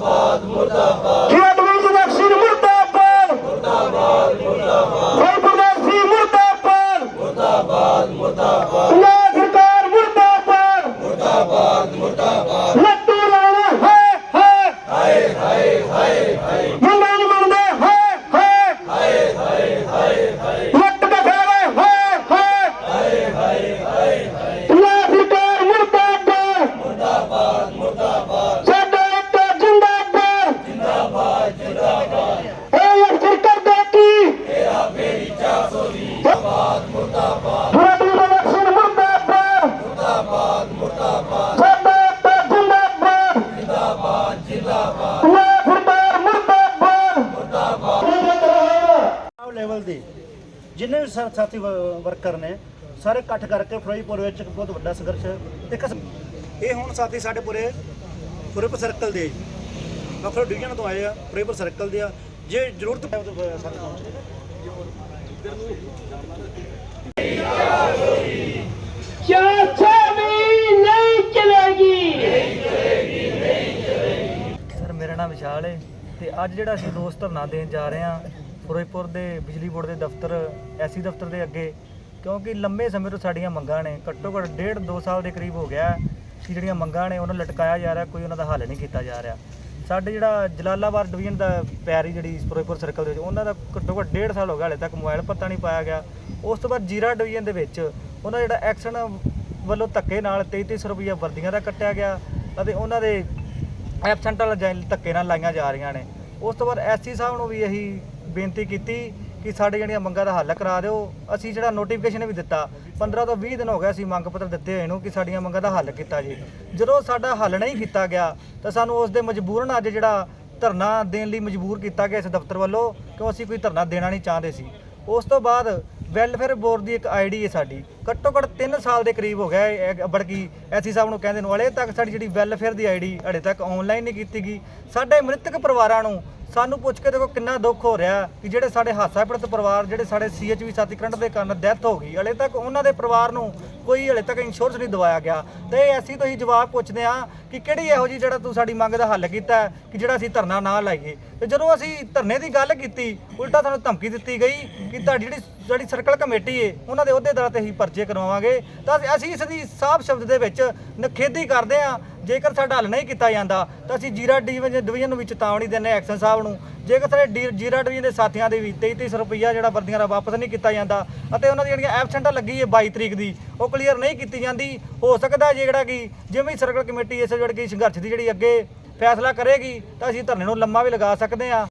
ਮੁਰਦਾਬਾਦ ਮੁਰਦਾਬਾਦ। ਲੈਵਲ ਦੇ ਜਿੰਨੇ ਵੀ ਸਾ- ਸਾਥੀ ਵ- ਵਰਕਰ ਨੇ ਸਾਰੇ ਇਕੱਠ ਕਰਕੇ ਫਿਰੋਜ਼ਪੁਰ ਵਿੱਚ ਇੱਕ ਬਹੁਤ ਵੱਡਾ ਸੰਘਰਸ਼ ਇੱਕ ਇਹ ਹੁਣ ਸਾਥੀ ਸਾਡੇ ਪੂਰੇ ਫਿਰੋਜ਼ਪੁਰ ਸਰਕਲ ਦੇ ਵੱਖਰੇ ਡਿਵੀਜ਼ਨ ਤੋਂ ਆਏ ਆ ਫਿਰੋਜ਼ਪੁਰ ਸਰਕਲ ਦੇ ਆ ਜੇ ਜ਼ਰੂਰਤ ਪਏ ਤਾਂ ਸਾਡੇ ਪਹੁੰਚ चाचा भी नहीं चलेगी ਸਰ ਮੇਰਾ ਨਾਮ ਵਿਸ਼ਾਲ ਹੈ ਤੇ ਅੱਜ ਜਿਹੜਾ ਅਸੀਂ ਰੋਸ ਧਰਨਾ ਦੇਣ ਜਾ ਰਹੇ ਹਾਂ ਫਿਰੋਜ਼ਪੁਰ ਦੇ ਬਿਜਲੀ ਬੋਰਡ ਦੇ ਦਫ਼ਤਰ, ਐਸੀ ਦਫ਼ਤਰ ਦੇ ਅੱਗੇ, ਕਿਉਂਕਿ ਲੰਮੇ ਸਮੇਂ ਤੋਂ ਸਾਡੀਆਂ ਮੰਗਾਂ ਨੇ, ਘੱਟੋ ਘੱਟ ਡੇਢ ਦੋ ਸਾਲ ਦੇ ਕਰੀਬ ਹੋ ਗਿਆ ਕਿ ਜਿਹੜੀਆਂ ਮੰਗਾਂ ਨੇ ਉਹਨਾਂ ਨੂੰ ਲਟਕਾਇਆ ਜਾ ਰਿਹਾ, ਕੋਈ ਉਹਨਾਂ ਦਾ ਹੱਲ ਨਹੀਂ ਕੀਤਾ ਜਾ ਰਿਹਾ। ਸਾਡੇ ਜਿਹੜਾ ਜਲਾਲਾਬਾਦ ਡਿਵੀਜ਼ਨ ਦਾ ਪੈਰੀ ਜਿਹੜੀ ਫਿਰੋਜ਼ਪੁਰ ਸਰਕਲ ਦੇ ਵਿੱਚ, ਉਹਨਾਂ ਦਾ ਘੱਟੋ ਘੱਟ ਡੇਢ ਸਾਲ ਹੋ ਗਿਆ, ਹਲੇ ਤੱਕ ਮੋਬਾਈਲ ਪੱਤਾ ਨਹੀਂ ਪਾਇਆ ਗਿਆ। ਉਸ ਤੋਂ ਬਾਅਦ ਜੀਰਾ ਡਿਵੀਜ਼ਨ ਦੇ ਵਿੱਚ, ਉਹਨਾਂ ਦਾ ਜਿਹੜਾ ਐਕਸ਼ਨ ਵੱਲੋਂ ਧੱਕੇ ਨਾਲ 3300 ਰੁਪਈਆ ਵਰਦੀਆਂ ਦਾ ਕੱਟਿਆ ਗਿਆ ਅਤੇ ਉਹਨਾਂ ਦੇ ਐਬਸੈਂਟ ਵਾਲਾ ਧੱਕੇ ਨਾਲ ਲਾਈਆਂ ਜਾ ਰਹੀਆਂ ਨੇ। ਉਸ ਤੋਂ ਬਾਅਦ ਐਸਸੀ ਸਾਹਿਬ ਨੂੰ ਵੀ ਇਹੀ ਬੇਨਤੀ ਕੀਤੀ ਕਿ ਸਾਡੇ ਜਿਹੜੀਆਂ ਮੰਗਾਂ ਦਾ ਹੱਲ ਕਰਾ ਦਿਓ। ਅਸੀਂ ਜਿਹੜਾ ਨੋਟੀਫਿਕੇਸ਼ਨ ਵੀ ਦਿੱਤਾ 15 ਤੋਂ 20 ਦਿਨ ਹੋ ਗਏ ਅਸੀਂ ਮੰਗ ਪੱਤਰ ਦਿੱਤੇ ਹੋਏ ਨੂੰ ਕਿ ਸਾਡੀਆਂ ਮੰਗਾਂ ਦਾ ਹੱਲ ਕੀਤਾ ਜੀ। ਜਦੋਂ ਸਾਡਾ ਹੱਲ ਨਹੀਂ ਕੀਤਾ ਗਿਆ, ਤਾਂ ਸਾਨੂੰ ਉਸ ਦੇ ਮਜਬੂਰਨ ਅੱਜ ਜਿਹੜਾ ਧਰਨਾ ਦੇਣ ਲਈ ਮਜਬੂਰ ਕੀਤਾ ਗਿਆ ਇਸ ਦਫ਼ਤਰ ਵੱਲੋਂ, ਕਿਉਂ ਅਸੀਂ ਕੋਈ ਧਰਨਾ ਦੇਣਾ ਨਹੀਂ ਚਾਹੁੰਦੇ ਸੀ। ਉਸ ਤੋਂ ਬਾਅਦ ਵੈਲਫੇਅਰ ਬੋਰਡ ਦੀ ਇੱਕ ਆਈਡੀ ਹੈ ਸਾਡੀ। ਘੱਟੋ ਘੱਟ 3 ਸਾਲ ਦੇ ਕਰੀਬ ਹੋ ਗਿਆ ਇਹ ਬੜਕੀ ਐਸੀ ਸਾਹਿਬ ਨੂੰ ਕਹਿੰਦੇ ਨੂੰ, ਹਲੇ ਤੱਕ ਸਾਡੀ ਜਿਹੜੀ ਵੈਲਫੇਅਰ ਦੀ ਆਈਡੀ ਹਲੇ ਤੱਕ ਆਨਲਾਈਨ ਨਹੀਂ ਕੀਤੀ ਗਈ। ਸਾਡੇ ਮ੍ਰਿਤਕ ਪਰਿਵਾਰਾਂ ਨੂੰ ਸਾਨੂੰ ਪੁੱਛ ਕੇ ਦੇਖੋ ਕਿੰਨਾ ਦੁੱਖ ਹੋ ਰਿਹਾ ਕਿ ਜਿਹੜੇ ਸਾਡੇ ਹਾਦਸਾ ਪੀੜਤ ਪਰਿਵਾਰ, ਜਿਹੜੇ ਸਾਡੇ ਸੀਐਚਵੀ ਸਾਥੀ ਕਰੰਟ ਦੇ ਕਾਰਨ ਡੈਥ ਹੋ ਗਈ, ਹਲੇ ਤੱਕ ਉਹਨਾਂ ਦੇ ਪਰਿਵਾਰ ਨੂੰ ਕੋਈ ਹਲੇ ਤੱਕ ਇੰਸ਼ੋਰੈਂਸ ਨਹੀਂ ਦਵਾਇਆ ਗਿਆ। ਤੇ ਅਸੀਂ ਤੋਂ ਹੀ ਜਵਾਬ ਪੁੱਛਦੇ ਆ ਕਿ ਕਿਹੜੀ ਇਹੋ ਜੀ ਜਿਹੜਾ ਤੂੰ ਸਾਡੀ ਮੰਗ ਦਾ ਹੱਲ ਕੀਤਾ ਕਿ ਜਿਹੜਾ ਅਸੀਂ ਧਰਨਾ ਨਾ ਲਾਈਏ। ਤੇ ਜਦੋਂ ਅਸੀਂ ਧਰਨੇ ਦੀ ਗੱਲ ਕੀਤੀ, ਉਲਟਾ ਸਾਨੂੰ ਧਮਕੀ ਦਿੱਤੀ ਗਈ ਕਿ ਤੁਹਾਡੀ ਜਿਹੜੀ ਜਿਹੜੀ ਸਰਕਲ ਕਮੇਟੀ ਏ, ਉਹਨਾਂ ਦੇ ਅਹੁਦੇਦਾਰਾਂ ਤੇ ਅਸੀਂ ਪਰਚੇ ਕਰਵਾਵਾਂਗੇ। ਤਾਂ ਅਸੀਂ ਇਸ ਦੀ ਸਾਫ਼ ਸ਼ਬਦ ਦੇ ਵਿੱਚ ਨਖੇਦੀ ਕਰਦੇ ਆ ਜੇਕਰ ਸਾਡਾ ਹੱਲ ਨਹੀਂ ਕੀਤਾ ਜਾਂਦਾ, ਤਾਂ ਅਸੀਂ ਜੀਰਾ ਡਿਵੀਜ਼ਨ ਡਿਵੀਜ਼ਨ ਨੂੰ ਵੀ ਚੇਤਾਵਨੀ ਦਿੰਦੇ ਹਾਂ ਐਕਸ਼ਨ ਸਾਹਿਬ ਨੂੰ। ਜੇਕਰ ਸਾਡੇ ਡੀ- ਜੀਰਾ ਡਿਵੀਜ਼ਨ ਦੇ ਸਾਥੀਆਂ ਦੇ ਵੀ 3300 ਰੁਪਈਆ ਜਿਹੜਾ ਵਰਦੀਆਂ ਦਾ ਵਾਪਸ ਨਹੀਂ ਕੀਤਾ ਜਾਂਦਾ, ਅਤੇ ਉਹਨਾਂ ਦੀ ਜਿਹੜੀਆਂ ਐਬਸੈਂਟਾਂ ਲੱਗੀ ਹੈ 22 ਤਰੀਕ ਦੀ, ਉਹ ਕਲੀਅਰ ਨਹੀਂ ਕੀਤੀ ਜਾਂਦੀ, ਹੋ ਸਕਦਾ ਜੇ ਜਿਹੜਾ ਕਿ ਜਿਵੇਂ ਹੀ ਸਰਕਲ ਕਮੇਟੀ ਇਸ ਜਿਹੜੀ ਸੰਘਰਸ਼ ਦੀ ਜਿਹੜੀ ਅੱਗੇ ਫੈਸਲਾ ਕਰੇਗੀ, ਤਾਂ ਅਸੀਂ ਧਰਨੇ ਨੂੰ ਲੰਮਾ ਵੀ ਲਗਾ ਸਕਦੇ ਹਾਂ।